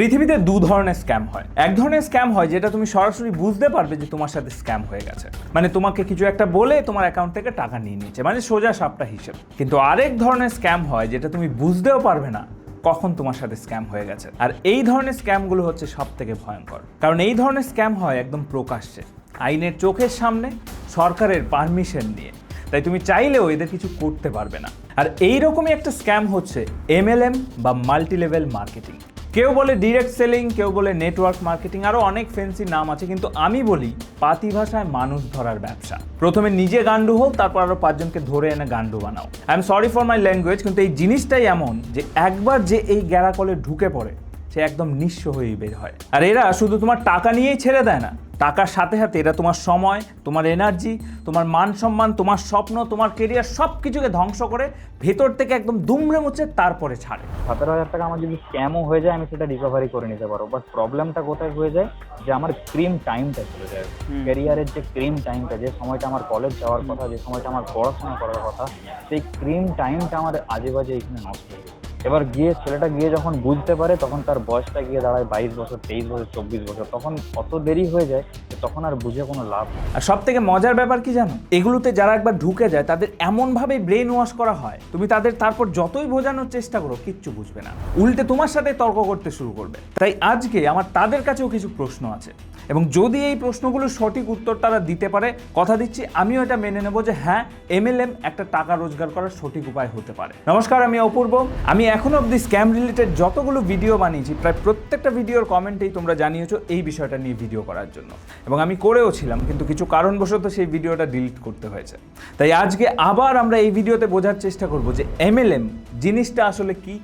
পৃথিবীতে দু ধরনের স্ক্যাম হয়। এক ধরনের স্ক্যাম হয় যেটা তুমি সরাসরি বুঝতে পারবে যে তোমার সাথে স্ক্যাম হয়ে গেছে। মানে তোমাকে কিছু একটা বলে তোমার অ্যাকাউন্ট থেকে টাকা নিয়ে নিয়েছে। মানে সোজা সাপটা হিসেব। কিন্তু আরেক ধরনের স্ক্যাম হয় যেটা তুমি বুঝতেও পারবে না কখন তোমার সাথে স্ক্যাম হয়ে গেছে। আর এই ধরনের স্ক্যামগুলো হচ্ছে সব থেকে ভয়ঙ্কর। কারণ এই ধরনের স্ক্যাম হয় একদম প্রকাশ্যে, আইনের চোখের সামনে, সরকারের পারমিশন নিয়ে। তাই তুমি চাইলেও এদের কিছু করতে পারবে না। আর এই রকমই একটা স্ক্যাম হচ্ছে এমএলএম বা মাল্টি লেভেল মার্কেটিং কেউ বলে ডিরেক্ট সেলিং কেউ বলে নেটওয়ার্ক মার্কেটিং আরও অনেক ফেন্সি নাম আছে, কিন্তু আমি বলি পাতি ভাষায় মানুষ ধরার ব্যবসা। প্রথমে নিজে গান্ডু হোক, তারপর আরও পাঁচজনকে ধরে এনে গান্ডু বানাও। I am sorry for my language কিন্তু এই জিনিসটাই এমন যে একবার যে এই গ্যারাকলে ঢুকে পড়ে, সে একদম নিঃস্ব হয়েই বের হয়। আর এরা শুধু তোমার টাকা নিয়েই ছেড়ে দেয় না টাকার সাথে সাথে এটা তোমার সময় তোমার এনার্জি তোমার মান সম্মান তোমার স্বপ্ন তোমার কেরিয়ার সব কিছুকে ধ্বংস করে ভেতর থেকে একদম দুমড়ে মুছে তারপরে ছাড়ে। সতেরো হাজার টাকা আমার যদি স্ক্যামও হয়ে যায় আমি সেটা রিকভারি করে নিতে পারব। বাট প্রবলেমটা কোথায় হয়ে যায়? যে আমার ক্রিম টাইমটা চলে যায়। ক্যারিয়ারের যে ক্রিম টাইমটা যে সময়টা আমার কলেজ যাওয়ার কথা যে সময়টা আমার পড়াশোনা করার কথা সেই ক্রিম টাইমটা আমার আজে বাজে এখানে নষ্ট হয়ে যায়। এবার গিয়ে ছেলেটা গিয়ে যখন বুঝতে পারে, তখন তার বয়সটা গিয়ে দাঁড়ায় বাইশ বছর, তেইশ বছর, চব্বিশ বছর। তখন অত দেরি হয়ে যায় তখন আর বুঝে কোনো লাভ আর সব থেকে মজার ব্যাপার কি জানো? এগুলোতে যারা একবার ঢুকে যায়, তাদের এমনভাবে ব্রেন ওয়াশ করা হয়, তুমি তাদের তারপর যতই বোঝানোর চেষ্টা করো, কিচ্ছু বুঝবে না। উল্টে তোমার সাথে তর্ক করতে শুরু করবে। তাই আজকে আমার তাদের কাছেও কিছু প্রশ্ন আছে। এবং যদি এই প্রশ্নগুলোর সঠিক উত্তর তারা দিতে পারে, কথা দিচ্ছি, আমিও এটা মেনে নেব যে হ্যাঁ এমএলএম একটা টাকা রোজগার করার সঠিক উপায় হতে পারে। নমস্কার, আমি অপূর্ব। আমি এখন অবধি স্ক্যাম রিলেটেড যতগুলো ভিডিও বানিয়েছি, প্রায় প্রত্যেকটা ভিডিওর কমেন্টেই তোমরা জানিয়েছো এই বিষয়টা নিয়ে ভিডিও করার জন্য। এবং আমি করেও ছিলাম, কিন্তু কিছু কারণবশত সেই ভিডিওটা ডিলিট করতে হয়েছে। তাই আজকে আবার আমরা এই ভিডিওতে বোঝার চেষ্টা করব যে এমএলএম জিনিসটা আসলে কি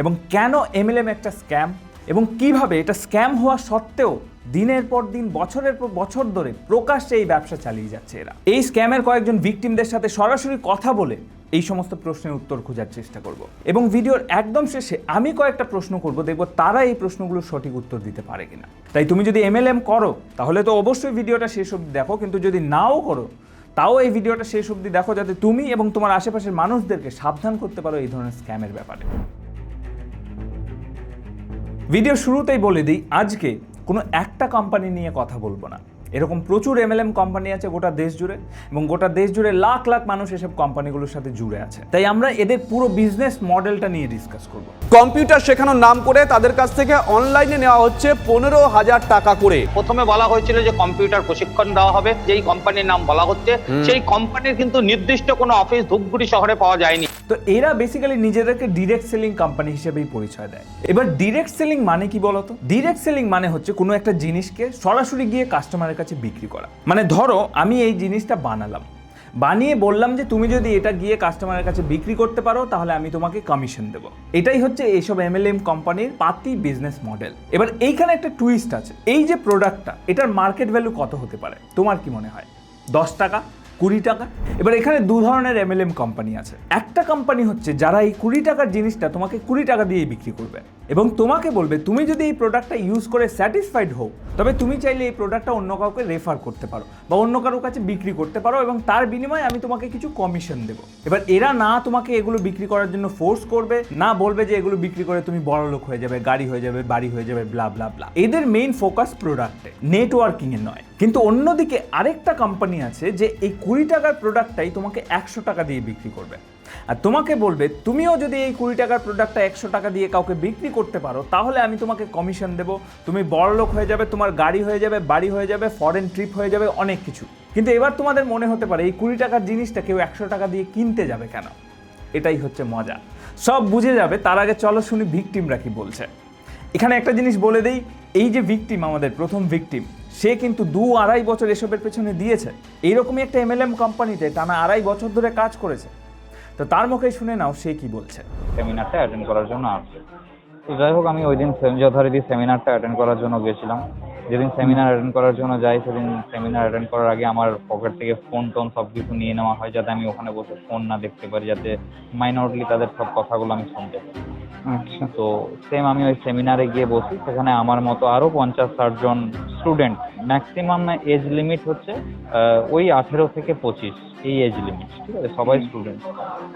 এবং কেন এমএলএম একটা স্ক্যাম এবং কীভাবে এটা স্ক্যাম হওয়া সত্ত্বেও দিনের পর দিন, বছরের পর বছর ধরে প্রকাশ্যে এই ব্যবসা চালিয়ে যাচ্ছে এরা। এই স্ক্যামের কয়েকজন ভিকটিমদের সাথে সরাসরি কথা বলে এই সমস্ত প্রশ্নের উত্তর খোঁজার চেষ্টা করব। এবং ভিডিওর একদম শেষে আমি কয়েকটা প্রশ্ন করব, দেখব তারা এই প্রশ্নগুলোর সঠিক উত্তর দিতে পারে কিনা। তাই তুমি যদি এমএলএম করো, তাহলে তো অবশ্যই ভিডিওটা শেষ অবধি দেখো, কিন্তু যদি নাও করো, তাও এই ভিডিওটা শেষ অবধি দেখো, যাতে তুমি এবং তোমার আশেপাশের মানুষদেরকে সাবধান করতে পারো এই ধরনের স্ক্যামের ব্যাপারে। ভিডিও শুরুতেই বলে দিই, আজকে কোনো একটা কোম্পানি নিয়ে কথা বলব না। এরকম প্রচুর এমএলএম কোম্পানি আছে গোটা দেশ জুড়ে এবং গোটা দেশ জুড়ে লাখ লাখ মানুষ এসব কোম্পানিগুলোর সাথে জুড়ে আছে। তাই আমরা এদের পুরো বিজনেস মডেলটা নিয়ে ডিসকাস করব। কম্পিউটার শেখানোর নাম করে তাদের কাছ থেকে অনলাইনে নেওয়া হচ্ছে পনেরো হাজার টাকা করে। প্রথমে বলা হয়েছিল যে কম্পিউটার প্রশিক্ষণ দেওয়া হবে যেই কোম্পানির নাম বলা হচ্ছে সেই কোম্পানির কিন্তু নির্দিষ্ট কোনো অফিস ধূপগুড়ি শহরে পাওয়া যায়নি। তো এরা বেসিক্যালি নিজেদেরকে ডিরেক্ট সেলিং কোম্পানি হিসেবেই পরিচয় দেয়। এবার ডিরেক্ট সেলিং মানে কি বলতো? ডিরেক্ট সেলিং মানে হচ্ছে কোনো একটা জিনিসকে সরাসরি গিয়ে কাস্টমারের কাছে বিক্রি করা। মানে ধরো, আমি এই জিনিসটা বানালাম। বানিয়ে বললাম যে তুমি যদি এটা গিয়ে কাস্টমারের কাছে বিক্রি করতে পারো, তাহলে আমি তোমাকে কমিশন দেবো। এটাই হচ্ছে এইসব এমএলএম কোম্পানির পাতি বিজনেস মডেল এবার এইখানে একটা টুইস্ট আছে। এই যে প্রোডাক্টটা এটার মার্কেট ভ্যালু কত হতে পারে? তোমার কি মনে হয়? দশ টাকা? কুড়ি টাকা। এবার এখানে দু ধরনের এমএলএম কোম্পানি আছে। একটা কোম্পানি হচ্ছে যারা এই কুড়ি টাকার জিনিসটা তোমাকে কুড়ি টাকা দিয়ে বিক্রি করবে এবং তোমাকে বলবে, তুমি যদি এই প্রোডাক্টটা ইউজ করে স্যাটিসফাইড হও, তবে তুমি চাইলে এই প্রোডাক্টটা অন্য কাউকে রেফার করতে পারো বা অন্য কারোর কাছে বিক্রি করতে পারো এবং তার বিনিময়ে আমি তোমাকে কিছু কমিশন দেবো। এবার এরা না তোমাকে এগুলো বিক্রি করার জন্য ফোর্স করবে, না বলবে যে এগুলো বিক্রি করে তুমি বড় লোক হয়ে যাবে, গাড়ি হয়ে যাবে, বাড়ি হয়ে যাবে ব্লা ব্লা ব্লা এদের মেইন ফোকাস প্রোডাক্টে নেটওয়ার্কিং এ নয়। কিন্তু অন্যদিকে আরেকটা কোম্পানি আছে যে এই কুড়ি টাকার প্রোডাক্টটাই তোমাকে একশো টাকা দিয়ে বিক্রি করবে। আর তোমাকে বলবে, তুমিও যদি এই কুড়ি টাকার প্রোডাক্টটা একশো টাকা দিয়ে কাউকে বিক্রি করতে পারো, তাহলে আমি তোমাকে কমিশন দেবো। তুমি বড় লোক হয়ে যাবে, তোমার গাড়ি হয়ে যাবে, বাড়ি হয়ে যাবে ফরেন ট্রিপ হয়ে যাবে, অনেক কিছু। কিন্তু এবার তোমাদের মনে হতে পারে, এই কুড়ি টাকার জিনিসটা কেউ একশো টাকা দিয়ে কিনতে যাবে কেন? এটাই হচ্ছে মজা। সব বুঝে যাবে, তার আগে চলো শুনি ভিকটিমরা কি বলছে। এখানে একটা জিনিস বলে দেই, এই যে ভিকটিম আমাদের, প্রথম ভিকটিম সে কিন্তু দু আড়াই বছর এসবের পেছনে দিয়েছে। এইরকমই একটা এমএলএম কোম্পানিতে টানা আড়াই বছর ধরে কাজ করেছে। তো তার মুখে শুনে নাও সে কি বলছে। সেমিনারটা অ্যাটেন্ড করার জন্য আসছে তো যাই হোক, আমি ওই দিন যথারীতি সেমিনারটা অ্যাটেন্ড করার জন্য গেছিলাম যেদিন সেমিনার অ্যাটেন্ড করার জন্য যাই সেদিন সেমিনার অ্যাটেন্ড করার আগে আমার পকেট থেকে ফোন টোন সব কিছু নিয়ে নেওয়া হয় যাতে আমি ওখানে বসে ফোন না দেখতে পারি যাতে মাইনরলি তাদের সব কথাগুলো আমি শুনতে পারি। আচ্ছা। তো সেম আমি ওই সেমিনারে গিয়ে বসি সেখানে আমার মতো আরও পঞ্চাশ ষাট জন স্টুডেন্ট ম্যাক্সিমাম এজ লিমিট হচ্ছে ওই আঠেরো থেকে পঁচিশ এই এজ লিমিট ঠিক আছে? সবাই স্টুডেন্ট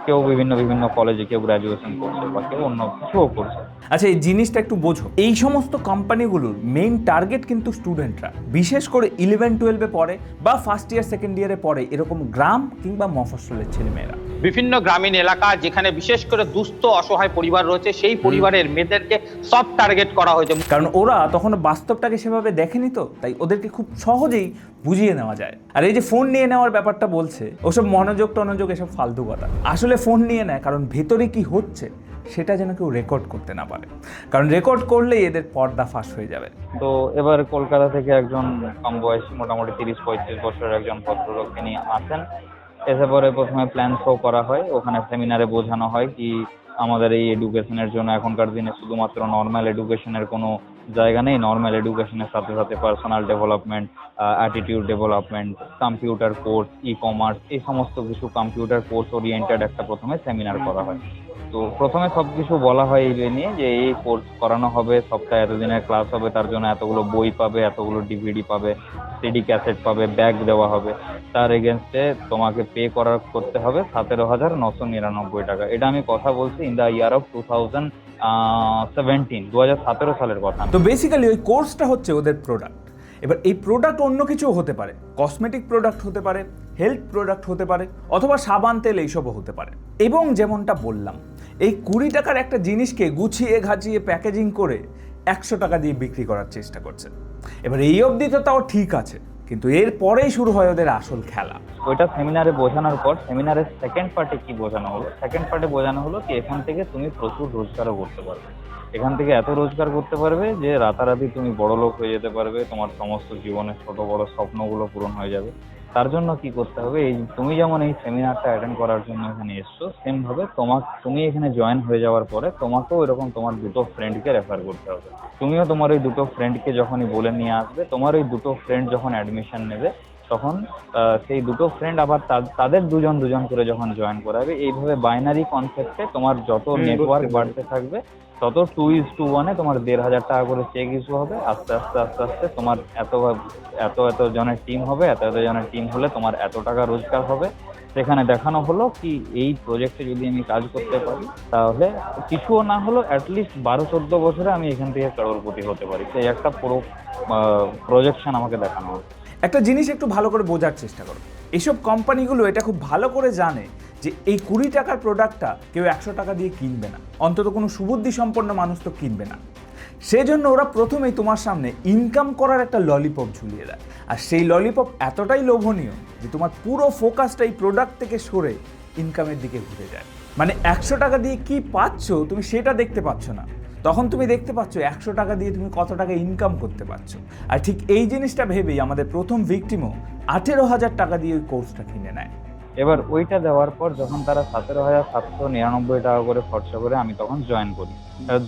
কেউ বিভিন্ন বিভিন্ন কলেজে কেউ গ্র্যাজুয়েশন করছে বা কেউ অন্য কিছুও করছে। আচ্ছা এই জিনিসটা একটু বোঝো। এই সমস্ত কোম্পানিগুলোর মেইন টার্গেট কিন্তু স্টুডেন্টরা বিশেষ করে ইলেভেন টুয়েলভে পড়ে বা ফার্স্ট ইয়ার সেকেন্ড ইয়ারে পড়ে এরকম গ্রাম কিংবা মফস্বলের ছেলেমেয়েরা। বিভিন্ন গ্রামীণ এলাকা যেখানে বিশেষ করে দুস্থ অসহায় পরিবার রয়েছে সেই পরিবারের মেয়েদেরকে সব টার্গেট করা হয়েছে। কারণ ওরা তখন বাস্তবটাকে সেভাবে দেখেনি তো তাই ওদেরকে খুব সহজেই বুঝিয়ে নেওয়া যায়। আর এই যে ফোন নিয়ে নেওয়ার ব্যাপারটা বলছে, ওসব মনোযোগ টনোযোগ এসব ফালতু কথা। আসলে ফোন নিয়ে নেয় কারণ ভেতরে কি হচ্ছে সেটা যেন কেউ রেকর্ড করতে না পারে। কারণ রেকর্ড করলেই এদের পর্দা ফাঁস হয়ে যাবে। তো এবার কলকাতা থেকে একজন কম বয়সী, মোটামুটি তিরিশ, পঁয়ত্রিশ বছরের একজন ভদ্রলোক তিনি আসেন। এসে পরে প্রথমে প্ল্যান শো করা হয়। ওখানে সেমিনারে বোঝানো হয় কি আমাদের এই এডুকেশনের জন্য এখনকার দিনে শুধুমাত্র নর্মাল এডুকেশনের কোনো জায়গা নেই। নর্মাল এডুকেশনের সাথে সাথে personal development attitude development computer course e commerce এই সমস্ত কিছু কম্পিউটার কোর্স ওরিয়েন্টেড একটা প্রথমে সেমিনার করা হয়। তো প্রথমে সব কিছু বলা হয় এই নিয়ে যে এই কোর্স করানো হবে, সপ্তাহে এতদিনের ক্লাস হবে, তার জন্য এতগুলো বই পাবে, এতগুলো ডিভিডি পাবে সিডি ক্যাসেট পাবে ব্যাগ দেওয়া হবে। তার এগেনস্টে তোমাকে পে করার করতে হবে সতেরো হাজার নশো নিরানব্বই টাকা। এটা আমি কথা বলছি in the year of two thousand seventeen দু সতেরো সালের কথা। তো বেসিক্যালি ওই কোর্সটা হচ্ছে ওদের প্রোডাক্ট এবার এই প্রোডাক্ট অন্য কিছুও হতে পারে। কসমেটিক প্রোডাক্ট হতে পারে হেলথ প্রোডাক্ট হতে পারে, অথবা সাবান, তেল এইসবও হতে পারে। এবং যেমনটা বললাম, এই কুড়ি টাকার একটা জিনিসকে গুছিয়ে ঘাচিয়ে প্যাকেজিং করে একশো টাকা দিয়ে বিক্রি করার চেষ্টা করছে। এবার এই অবধি তো তাও ঠিক আছে, কিন্তু এর পরেই শুরু হয় ওদের আসল খেলা। ওইটা সেমিনারে বোঝানোর পর, সেমিনারের সেকেন্ড পার্টে কি বোঝানো হলো? সেকেন্ড পার্টে বোঝানো হলো কি, এখান থেকে তুমি প্রচুর রোজগারও করতে পারবে। এখান থেকে এত রোজগার করতে পারবে যে রাতারাতি তুমি বড় লোক হয়ে যেতে পারবে, তোমার সমস্ত জীবনের ছোট বড় স্বপ্নগুলো পূরণ হয়ে যাবে। তার জন্য কি করতে হবে, এই তুমি যেমন এই সেমিনারটা অ্যাটেন্ড করার জন্য এখানে এসছো সেম ভাবে তোমার তুমি এখানে জয়েন হয়ে যাওয়ার পরে তোমাকেও এরকম তোমার দুটো ফ্রেন্ডকে রেফার করতে হবে। তুমিও তোমার ওই দুটো ফ্রেন্ডকে যখনই বলে নিয়ে আসবে, তোমার ওই দুটো ফ্রেন্ড যখন অ্যাডমিশন নেবে তখন আহ, সেই দুটো ফ্রেন্ড আবার তাদের দুজন দুজন করে যখন জয়েন করাবে এইভাবে বাইনারি কনসেপ্টে তোমার যত নেটওয়ার্ক বাড়তে থাকবে তত টু ইজ টু ওয়ানে তোমার দেড় হাজার টাকা করে চেক ইস্যু হবে আস্তে আস্তে আস্তে আস্তে তোমার এত এত এত জনের টিম হবে এত এত জনের টিম হলে তোমার এত টাকা রোজগার হবে। সেখানে দেখানো হলো কি এই প্রজেক্টে যদি আমি কাজ করতে পারি তাহলে কিছুও না হলো অ্যাটলিস্ট বারো চোদ্দ বছরে আমি এখান থেকে করোড়পতি হতে পারি। সেই একটা পুরো প্রজেকশন আমাকে দেখানো হলো একটা জিনিস একটু ভালো করে বোঝার চেষ্টা করো। এইসব কোম্পানিগুলো এটা খুব ভালো করে জানে যে এই কুড়ি টাকার প্রোডাক্টটা কেউ একশো টাকা দিয়ে কিনবে না। অন্তত কোনো সুবুদ্ধি সম্পন্ন মানুষ তো কিনবে না। সেজন্য ওরা প্রথমেই তোমার সামনে ইনকাম করার একটা ললিপপ ঝুলিয়ে দেয়। আর সেই ললিপপ এতটাই লোভনীয় যে তোমার পুরো ফোকাসটা এই প্রোডাক্ট থেকে সরে ইনকামের দিকে ঘুরে যায়। মানে একশো টাকা দিয়ে কি পাচ্ছ তুমি সেটা দেখতে পাচ্ছ না। তখন তুমি দেখতে পাচ্ছ একশো টাকা দিয়ে তুমি কত টাকা ইনকাম করতে পারছ। আর ঠিক এই জিনিসটা ভেবেই আমাদের প্রথম ভিকটিমও আঠেরো হাজার টাকা দিয়ে ওই কোর্সটা কিনে নেয়। এবার ওইটা দেওয়ার পর যখন তারা সতেরো হাজার সাতশো নিরানব্বই টাকা করে খরচা করে আমি তখন জয়েন করি।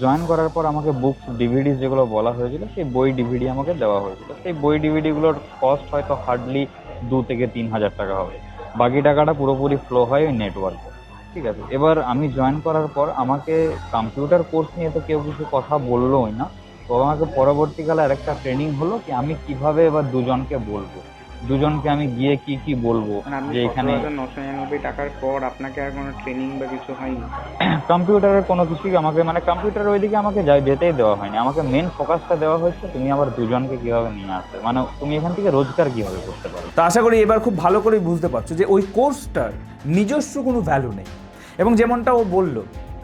জয়েন করার পর আমাকে বুকস ডিভিডি যেগুলো বলা হয়েছিল, সেই বই ডিভিডি আমাকে দেওয়া হয়েছিল। সেই বই ডিভিডিগুলোর কস্ট হয়তো হার্ডলি দু থেকে তিন হাজার টাকা হবে। বাকি টাকাটা পুরোপুরি ফ্লো হয় ওই নেটওয়ার্কে ঠিক আছে। এবার আমি জয়েন করার পর আমাকে কম্পিউটার কোর্স নিয়ে তো কেউ কিছু কথা বললোই না। তো আমাকে পরবর্তীকালে আরেকটা ট্রেনিং হলো কি আমি কীভাবে এবার দুজনকে বলব? দুজনকে আমি গিয়ে কি কি বলব? মানে যে এখানে নশো নিরানব্বই টাকার পর আপনাকে আর কোনো ট্রেনিং বা কিছু হয়নি? কম্পিউটারের কোনো কিছুই আমাকে মানে কম্পিউটার ওইদিকে আমাকে যেতেই দেওয়া হয়নি। আমাকে মেন ফোকাসটা দেওয়া হয়েছে তুমি আবার দুজনকে কীভাবে নিয়ে আসবে? মানে তুমি এখান থেকে রোজগার কীভাবে করতে পারো? তো আশা করি এবার খুব ভালো করে বুঝতে পারছ যে ওই কোর্সটার নিজস্ব কোনো ভ্যালু নেই। এবং যেমনটা ও বলল,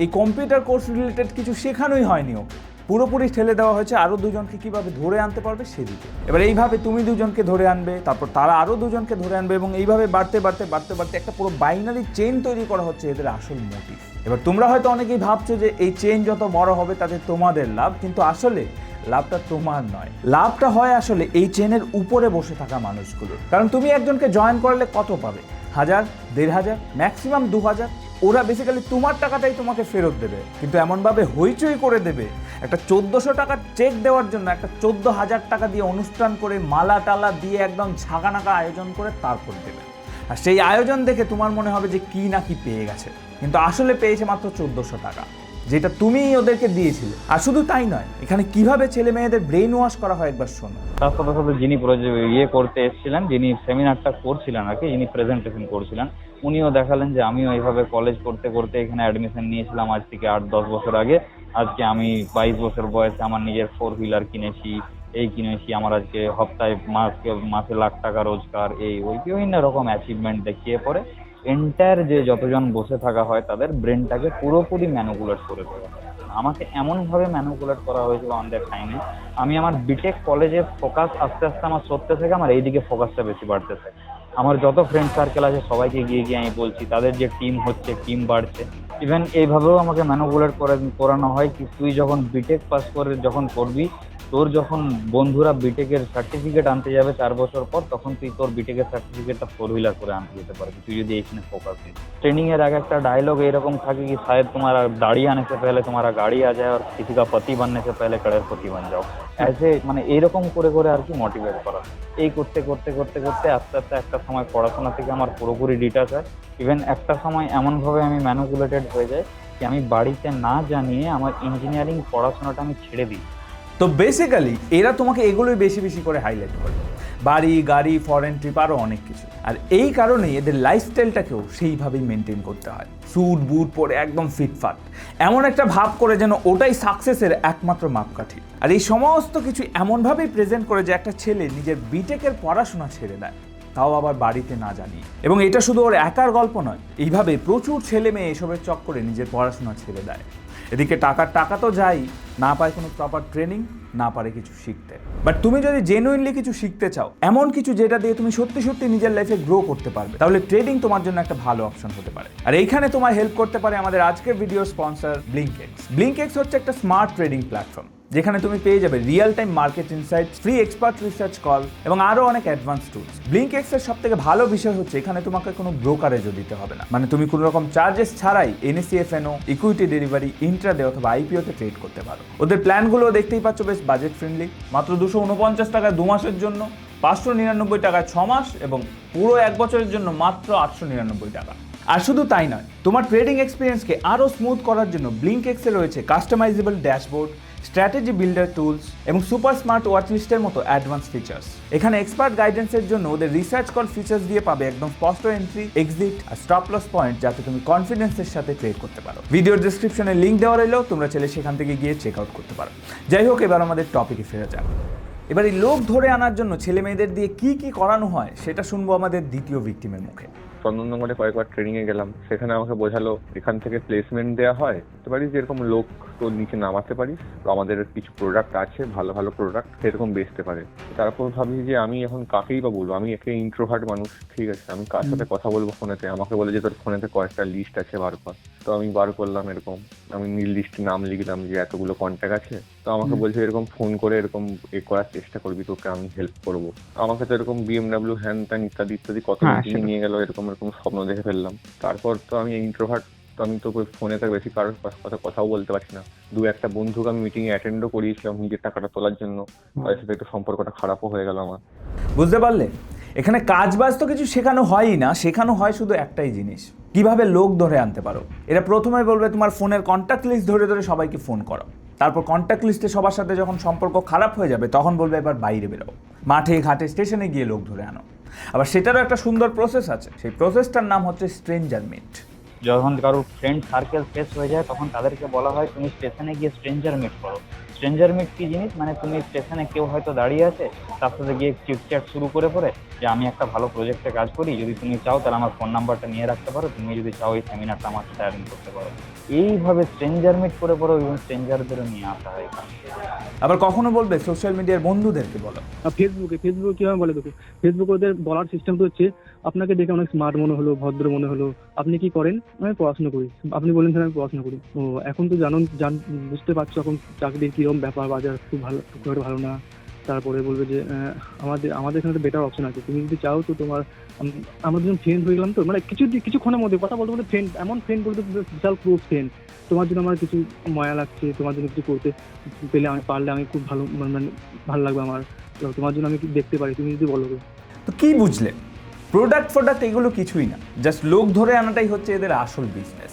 এই কম্পিউটার কোর্স রিলেটেড কিছু শেখানোই হয়নি ওকে। পুরোপুরি ঠেলে দেওয়া হয়েছে আরও দুজনকে কীভাবে ধরে আনতে পারবে সেদিকে। এবার এইভাবে তুমি দুজনকে ধরে আনবে, তারপর তারা আরও দুজনকে ধরে আনবে এবং এইভাবে বাড়তে বাড়তে বাড়তে বাড়তে একটা পুরো বাইনারি চেন তৈরি করা হচ্ছে এদের আসল মোটিভ এবার তোমরা হয়তো অনেকেই ভাবছ যে এই চেন যত বড় হবে তাতে তোমাদের লাভ, কিন্তু আসলে লাভটা তোমার নয়। লাভটা হয় আসলে এই চেনের উপরে বসে থাকা মানুষগুলোর। কারণ তুমি একজনকে জয়েন করলে কত পাবে? হাজার, দেড় হাজার ম্যাক্সিমাম দু হাজার ওরা বেসিক্যালি তোমার টাকাটাই তোমাকে ফেরত দেবে। কিন্তু এমনভাবে হইচই করে দেবে, একটা চোদ্দোশো টাকার চেক দেওয়ার জন্য, একটা চোদ্দ হাজার টাকা দিয়ে অনুষ্ঠান করে মালা টালা দিয়ে একদম ঝাঁকানাকা আয়োজন করে তারপর দেবে। আর সেই আয়োজন দেখে তোমার মনে হবে যে কী না কি পেয়ে গেছে। কিন্তু আসলে পেয়েছে মাত্র চোদ্দোশো টাকা। যেটা তুমিই ওদেরকে দিয়েছিলে। আর শুধু তাই নয়, এখানে কীভাবে ছেলে মেয়েদের ব্রেন ওয়াশ করা হয় একবার শোনো। তার সাথে সাথে যিনি ইয়ে করতে এসেছিলেন, যিনি সেমিনারটা করছিলেন আর কি, যিনি প্রেজেন্টেশন করছিলেন, উনিও দেখালেন যে আমিও এইভাবে কলেজ করতে করতে এখানে অ্যাডমিশন নিয়েছিলাম আজ থেকে আট, দশ বছর আগে। আজকে আমি বাইশ বছর বয়সে আমার নিজের ফোর হুইলার কিনেছি, এই কিনেছি, আমার আজকে মাসে মাসে লাখ টাকা রোজগার, এই ওই বিভিন্ন রকম অ্যাচিভমেন্ট দেখিয়ে পরে এন্টায়ার যে যতজন বসে থাকা হয়, তাদের ব্রেনটাকে পুরোপুরি ম্যানুকুলেট করে দেওয়া। আমাকে এমনভাবে ম্যানুকুলেট করা হয়েছিল অন দ্যাট টাইমে আমি আমার বিটেক কলেজে ফোকাস আস্তে আস্তে আমার সরতে থেকে আমার এইদিকে ফোকাসটা বেশি বাড়তে থাকে আমার যত ফ্রেন্ড সার্কেল আছে, সবাইকে গিয়ে গিয়ে আমি বলছি, তাদের যে টিম হচ্ছে টিম বাড়ছে। ইভেন এইভাবেও আমাকে ম্যানুকুলেট করে, করানো হয় কি, তুই যখন বিটেক পাস করে যখন করবি তোর যখন বন্ধুরা বিটেকের সার্টিফিকেট আনতে যাবে চার বছর পর, তখন তুই তোর বিটেকের সার্টিফিকেটটা ফোর হুইলার করে আনতে যেতে পারবি। তুই যদি এইখানে ফোকাস দিস ট্রেনিং এর আগে একটা ডায়লগ এরকম থাকে কি, সাহেব, তোমার দাড়ি আনে সে পেলে, তোমার গাড়ি আ যায়, আর কিছু কা পতি বাননে সে পেলে, কড়ের পতি বান যাও। অ্যাজ এ মানে এরকম করে করে আর কি মোটিভেট করা। এই করতে করতে করতে করতে আস্তে আস্তে একটা সময় পড়াশোনা থেকে আমার পুরোপুরি ডিটাচ হয়। ইভেন একটা সময় এমনভাবে আমি ম্যানুকুলেটেড হয়ে যাই যে আমি বাড়িতে না জানিয়ে আমার ইঞ্জিনিয়ারিং পড়াশোনাটা আমি ছেড়ে দিই। তো বেসিক্যালি এরা তোমাকে এগুলোই বেশি বেশি করে হাইলাইট করে। বাড়ি, গাড়ি ফরেন ট্রিপ আরও অনেক কিছু। আর এই কারণেই এদের লাইফস্টাইলটাকেও সেইভাবেই মেনটেন করতে হয়। স্যুট বুট পরে একদম ফিটফাট এমন একটা ভাব করে যেন ওটাই সাকসেসের একমাত্র মাপকাঠি। আর এই সমস্ত কিছু এমনভাবেই প্রেজেন্ট করে যে একটা ছেলে নিজের বিটেকের পড়াশোনা ছেড়ে দেয়, তাও আবার বাড়িতে না জানিয়ে। এবং এটা শুধু ওর একার গল্প নয়, এইভাবে প্রচুর ছেলে মেয়ে এসবের চক্করে নিজের পড়াশোনা ছেড়ে দেয়। এদিকে টাকা টাকা তো যাই, না পায় কোনো প্রপার ট্রেনিং না পারে কিছু শিখতে। বাট তুমি যদি জেনুইনলি কিছু শিখতে চাও, এমন কিছু যেটা দিয়ে তুমি সত্যি সত্যি নিজের লাইফে গ্রো করতে পারবে, তাহলে ট্রেডিং তোমার জন্য একটা ভালো অপশন হতে পারে। আর এইখানে তোমার হেল্প করতে পারে আমাদের আজকের ভিডিও স্পন্সর ব্লিঙ্কেক্স ব্লিঙ্কেক্স হচ্ছে একটা স্মার্ট ট্রেডিং প্ল্যাটফর্ম যেখানে তুমি পেয়ে যাবে real time market insight free expert research call এবং আরও অনেক অ্যাডভান্স টুলস ব্লিঙ্ক এক্সের সব থেকে ভালো বিষয় হচ্ছে এখানে তোমাকে কোনো ব্রোকারেজও দিতে হবে না। মানে তুমি কোনো রকম চার্জেস ছাড়াই এনএসিএফএনও ইকুইটি ডেলিভারি ইন্ট্রাডে অথবা আইপিওতে ট্রেড করতে পারো। ওদের প্ল্যানগুলো দেখতেই পাচ্ছ বেশ বাজেট ফ্রেন্ডলি মাত্র দুশো উনপঞ্চাশ টাকায় দু মাসের জন্য, পাঁচশো নিরানব্বই টাকায় ছ মাস এবং পুরো এক বছরের জন্য মাত্র আটশো নিরানব্বই টাকা। আর শুধু তাই নয়, তোমার ট্রেডিং এক্সপিরিয়েন্সকে আরও স্মুথ করার জন্য ব্লিঙ্ক এক্সে রয়েছে customizable dashboard strategy builder tools এবং সুপার স্মার্ট ওয়াচ লিস্টের মতো অ্যাডভান্স ফিচার্স। এখানে এক্সপার্ট গাইডেন্সের জন্য ওদের রিসার্চ কল ফিচার্স দিয়ে পাবে একদম স্পষ্ট এন্ট্রি, এক্সিট আর স্টপ লস পয়েন্ট যাতে তুমি কনফিডেন্সের সাথে ট্রেড করতে পারো। ভিডিওর ডিসক্রিপশনে লিঙ্ক দেওয়া রইলেও তোমরা চাইলে সেখান থেকে গিয়ে চেক আউট করতে পারো। যাই হোক, এবার আমাদের টপিকে ফেরা যাক। এবার এই লোক ধরে আনার জন্য ছেলে মেয়েদের দিয়ে কি কি করানো হয় সেটা শুনব আমাদের দ্বিতীয় ভিক্টিমের মুখে। চন্দননগরে কয়েকবার ট্রেনিং এ গেলাম সেখানে আমাকে বোঝালো এখান থেকে প্লেসমেন্ট দেওয়া হয় বুঝতে পারিস যেরকম লোক তোর নিচে নামাতে পারিস তো আমাদের কিছু প্রোডাক্ট আছে ভালো ভালো প্রোডাক্ট সেরকম বেচতে পারে। তারপর ভাবি যে আমি এখন কাকেই বা বলব? আমি একে ইন্ট্রোভার্ট মানুষ ঠিক আছে আমি কার সাথে কথা বলব ফোনেতে? আমাকে বলে যে তোর ফোনেতে কয়েকটা লিস্ট আছে বার কর। তো আমি বার করলাম এরকম। আমি নীল লিস্টে নাম লিখলাম যে এতগুলো কন্ট্যাক্ট আছে। তো আমাকে বলছে এরকম ফোন করে এরকম এ করার চেষ্টা করবি তোকে আমি হেল্প করব। আমাকে তো এরকম বিএমডাব্লিউ হ্যান ত্যান ইত্যাদি ইত্যাদি কত হ্যাঁ, নিয়ে গেল এরকম এরকম স্বপ্ন দেখে ফেললাম। তারপর তো আমি ইন্ট্রোভার্ট তো আমি তো ফোনে তো বেশি কারোর কথা কথাও বলতে পারছি না। দু একটা বন্ধুকে আমি মিটিং এ অ্যাটেন্ডও করিয়েছিলাম নিজের টাকাটা তোলার জন্য। তাদের সাথে একটু সম্পর্কটা খারাপও হয়ে গেল আমার। বুঝতে পারলে? এখানে কাজ বাজ তো কিছু শেখানো হয়ই না, শেখানো হয় শুধু একটাই জিনিস। কীভাবে লোক ধরে আনতে পারো? এরা প্রথমে বলবে, তোমার ফোনের কন্ট্যাক্ট লিস্ট ধরে ধরে সবাইকে ফোন করো। তারপর কন্ট্যাক্ট লিস্টে সবার সাথে যখন সম্পর্ক খারাপ হয়ে যাবে, তখন বলবে, এবার বাইরে বেরো মাঠে, ঘাটে স্টেশনে গিয়ে লোক ধরে আনো। আবার সেটারও একটা সুন্দর প্রসেস আছে। সেই প্রসেসটার নাম হচ্ছে স্ট্রেঞ্জার মিট যখন কারোর ফ্রেন্ড সার্কেল শেষ হয়ে যায়, তখন তাদেরকে বলা হয়, তুমি স্টেশনে গিয়ে স্ট্রেঞ্জার মিট করো। স্ট্রেঞ্জার মিট কি জিনিস? মানে তুমি স্টেশনে কেউ হয়তো দাঁড়িয়ে আছে তার সাথে গিয়ে চিটচ্যাট শুরু করে পরে যে আমি একটা ভালো প্রজেক্টে কাজ করি যদি তুমি চাও তাহলে আমার ফোন নাম্বারটা নিয়ে রাখতে পারো। তুমি যদি চাও এই সেমিনারটা আমার সাথে অ্যাটেন্ড করতে পারো। এইভাবে স্ট্রেঞ্জার মিট করে পরে এবং স্ট্রেঞ্জারদেরও নিয়ে আসা হয় আবার কখনো বলবে সোশ্যাল মিডিয়ার বন্ধুদেরকে বলো? ফেসবুকে ফেসবুকে কীভাবে বলে দেখো ফেসবুকে ওদের বলার সিস্টেমটা হচ্ছে আপনাকে দেখে অনেক স্মার্ট মনে হলো ভদ্র মনে হলো। আপনি কি করেন? আমি পড়াশোনা করি। আপনি বলেন স্যার আমি পড়াশোনা করি। ও এখন তো জানুন জান বুঝতে পারছ এখন চাকরির কীরকম ব্যাপার বাজার খুব ভালো খুব ভালো না। তারপরে বলবে যে আমাদের আমাদের এখানে তো বেটার অপশন আছে। তুমি যদি চাও তো তোমার, আম- আমরা দুজন ফ্রেন্ড হয়ে গেলাম তো। মানে কিছু কিছুক্ষণের মধ্যে কথা বলতে বলতে ফ্রেন্ড এমন ফ্রেন্ড বলতে বিশাল ক্লোজ ফ্রেন্ড তোমার জন্য আমার কিছু মায়া লাগছে, তোমার জন্য কিছু করতে পেলে আমি, পারলে আমি খুব ভালো মানে ভালো লাগবে আমার। তোমার জন্য আমি কি দেখতে পারি? তুমি যদি বলো। তো। কি বুঝলে? প্রোডাক্ট ফোডাক্ট এগুলো কিছুই না। জাস্ট লোক ধরে আনাটাই হচ্ছে এদের আসল বিজনেস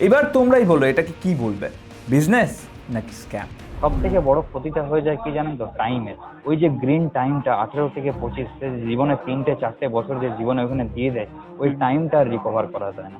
এবার তোমরাই বলো, এটাকে কি বলবে? বিজনেস নাকি স্ক্যাম সব থেকে বড় ক্ষতিটা হয়ে যায় কি জানেন তো? টাইমের ওই যে গ্রিন টাইমটা আঠেরো থেকে পঁচিশ জীবনে তিনটে চারটে বছর যে জীবনে ওখানে দিয়ে দেয় ওই টাইমটা আর রিকভার করা যায় না।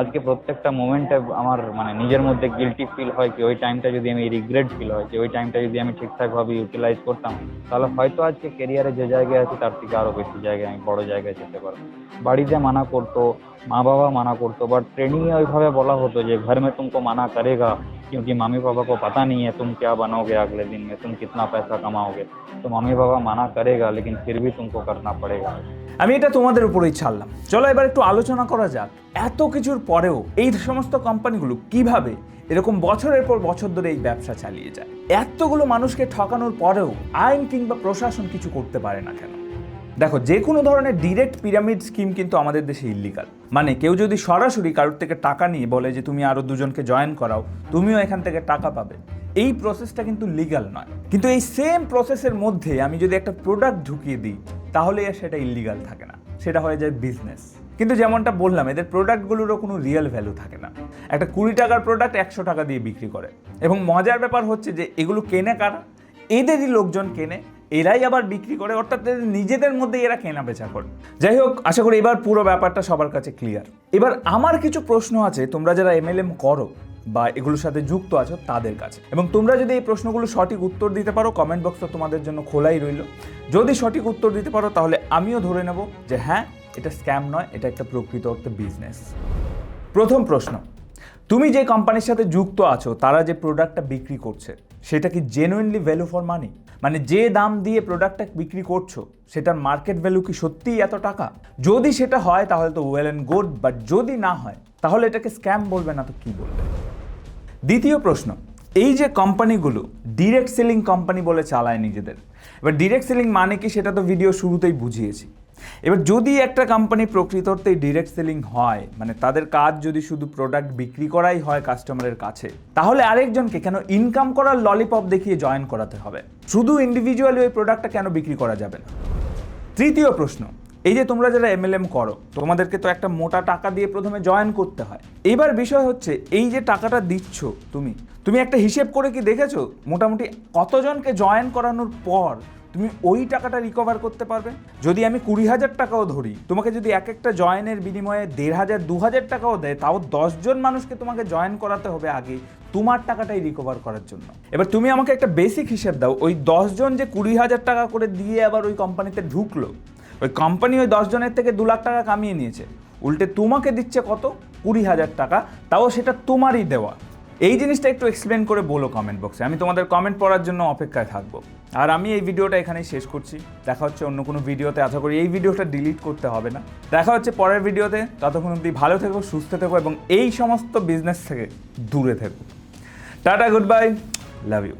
আজকে প্রত্যেকটা মোমেন্টে আমার মানে নিজের মধ্যে গিলটি ফিল হয় কি ওই টাইমটা যদি আমি রিগ্রেট ফিল হয় যে ওই টাইমটা যদি আমি ঠিকঠাকভাবে ইউটিলাইজ করতাম তাহলে হয়তো আজকে কেরিয়ারে যে জায়গায় আছে তার থেকে আরও বেশি জায়গায় আমি বড় জায়গায় যেতে পারব। বাড়িতে মানা করতো মা বাবা মানা করতো বাট ট্রেনিংয়ে ওইভাবে বলা হতো যে ঘর মে তুমকো মানা করেগা। क्योंकि मम्मी पापा को पता नहीं है तुम क्या बनोगे अगले दिन में तुम कितना पैसा कमाओगे तो मम्मी पापा मना करेगा लेकिन फिर भी तुमको करना पड़ेगा আমি এটা তোমাদের উপরেই ছাড়লাম চলো এবার একটু আলোচনা করা যাক এত কিছুর পরেও এই সমস্ত কোম্পানিগুলো কিভাবে এরকম বছরের পর বছর ধরে এই ব্যবসা চালিয়ে যায় এতগুলো মানুষকে ঠকানোর পরেও আইন কিংবা প্রশাসন কিছু করতে পারে না কেন দেখো, যে কোনো ধরনের ডিরেক্ট পিরামিড স্কিম কিন্তু আমাদের দেশে ইল্লিগাল মানে কেউ যদি সরাসরি কারোর থেকে টাকা নিয়ে বলে যে তুমি আরও দুজনকে জয়েন করাও, তুমিও এখান থেকে টাকা পাবে। এই প্রসেসটা কিন্তু লিগাল নয়। কিন্তু এই সেম প্রসেসের মধ্যে আমি যদি একটা প্রোডাক্ট ঢুকিয়ে দিই, তাহলে আর সেটা ইল্লিগাল থাকে না। সেটা হয়ে যায় বিজনেস কিন্তু যেমনটা বললাম, এদের প্রোডাক্টগুলোরও কোনো রিয়েল ভ্যালু থাকে না। একটা কুড়ি টাকার প্রোডাক্ট একশো টাকা দিয়ে বিক্রি করে। এবং মজার ব্যাপার হচ্ছে যে এগুলো কেনে কারা? এদেরই লোকজন কেনে। এরাই আবার বিক্রি করে, অর্থাৎ নিজেদের মধ্যে এরা কেনা বেচা করে। যাই হোক, আশা করি এবার পুরো ব্যাপারটা সবার কাছে ক্লিয়ার এবার আমার কিছু প্রশ্ন আছে, তোমরা যারা এমএলএম করো বা এগুলোর সাথে যুক্ত আছো তাদের কাছে। এবং তোমরা যদি এই প্রশ্নগুলো সঠিক উত্তর দিতে পারো কমেন্ট বক্সটা তোমাদের জন্য খোলাই রইল। যদি সঠিক উত্তর দিতে পারো, তাহলে আমিও ধরে নেব যে হ্যাঁ এটা স্ক্যাম নয়, এটা একটা প্রকৃত অর্থে বিজনেস প্রথম প্রশ্ন, তুমি যে কোম্পানির সাথে যুক্ত আছো, তারা যে প্রোডাক্টটা বিক্রি করছে সেটা কি জেনুইনলি ভ্যালু ফর মানি মানে যে দাম দিয়ে প্রোডাক্টটা বিক্রি করছ, সেটার মার্কেট ভ্যালু কি সত্যিই এত টাকা? যদি সেটা হয়, তাহলে তো ওয়েল অ্যান্ড গুড বাট যদি না হয়, তাহলে এটাকে স্ক্যাম বলবে না তো কি বলবে? দ্বিতীয় প্রশ্ন, এই যে কোম্পানিগুলো ডিরেক্ট সেলিং কোম্পানি বলে চালায় নিজেদের, এবার ডিরেক্ট সেলিং মানে কি সেটা তো ভিডিও শুরুতেই বুঝিয়েছি। এবার যদি একটা কোম্পানি প্রকৃত অর্থেই ডিরেক্ট সেলিং হয় মানে তাদের কাজ যদি শুধু প্রোডাক্ট বিক্রি করাই হয় কাস্টমারের কাছে, তাহলে আরেকজনকে কেন ইনকাম করার ললিপপ দেখিয়ে জয়েন করাতে হবে? শুধু ইন্ডিভিজুয়ালি ওই প্রোডাক্টটা কেন বিক্রি করা যাবে না? তৃতীয় প্রশ্ন, এই যে তোমরা যারা এমএলএম করো, তোমাদেরকে তো একটা মোটা টাকা দিয়ে প্রথমে জয়েন করতে হয়। এবার বিষয় হচ্ছে, এই যে টাকাটা দিচ্ছ তুমি তুমি একটা হিসেব করে কি দেখেছ? মোটামুটি কতজনকে জয়েন করানোর পর তুমি ওই টাকাটা রিকভার করতে পারবে। যদি আমি কুড়ি হাজার টাকাও ধরি, তোমাকে যদি এক একটা জয়েনের বিনিময়ে দেড় হাজার দু হাজার টাকাও দেয়, তাও দশজন মানুষকে তোমাকে জয়েন করাতে হবে আগে তোমার টাকাটাই রিকভার করার জন্য। এবার তুমি আমাকে একটা বেসিক হিসেব দাও, ওই দশজন যে কুড়ি হাজার টাকা করে দিয়ে আবার ওই কোম্পানিতে ঢুকলো, ওই কোম্পানি ওই দশজনের থেকে দু লাখ টাকা কামিয়ে নিয়েছে, উল্টে তোমাকে দিচ্ছে কত? কুড়ি হাজার টাকা, তাও সেটা তোমারই দেওয়া। এই জিনিসটা একটু এক্সপ্লেন করে বলো কমেন্ট বক্সে আমি তোমাদের কমেন্ট পড়ার জন্য অপেক্ষায় থাকব। আর আমি এই ভিডিওটা এখানেই শেষ করছি। দেখা হচ্ছে অন্য কোনো ভিডিওতে। আশা করি এই ভিডিওটা ডিলিট করতে হবে না। দেখা হচ্ছে পরের ভিডিওতে। ততক্ষণ অবধি ভালো থেকো, সুস্থ থেকো এবং এই সমস্ত বিজনেস থেকে দূরে থেকো। Tata good bye love you